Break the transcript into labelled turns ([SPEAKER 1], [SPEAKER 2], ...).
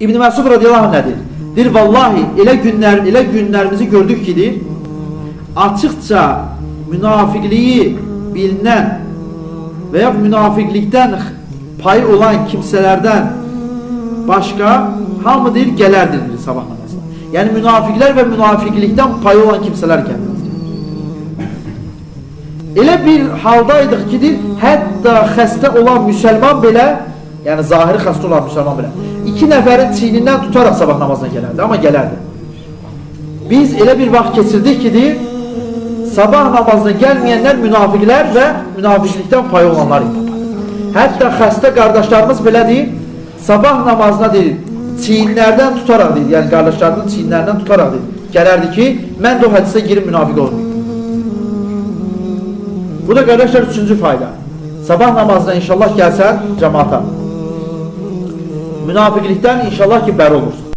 [SPEAKER 1] İbn Məsud radiyallahu anh nədir? Deyir vallahi elə günlər elə günlərimizi gördük ki, deyir, açıqca münafiqliyi bilinən və ya münafiqlikdən payı olan kimsələrdən başqa hamı deyir gələrdir deyir sabah namazına. Yəni münafiqlər və münafiqlikdən payı olan kimsələr gəlməz. Elə bir haldaydıq ki, deyir, hətta xəstə olan müsəlman belə, yəni zahiri xəstə olan müsəlman belə, iki nəfərin çiynindən tutaraq sabah namazına gələrdi, amma gələrdi. Biz elə bir vaxt keçirdik ki, deyir, sabah namazına gəlməyənlər münafiqlər və münafiqlikdən pay olanlar idi. Hətta xəstə qardaşlarımız belə deyir, sabah namazına deyir, çiyinlərdən tutaraq deyir, yəni qardaşlarının çiyinlərindən tutaraq deyir, gələrdi ki, mən də o hədisə girib münafiq olmayayım. Bu da kardeşler üçüncü fayda. Sabah namazına inşallah gelsen cemaata. Münafıklıktan inşallah ki ber olursun.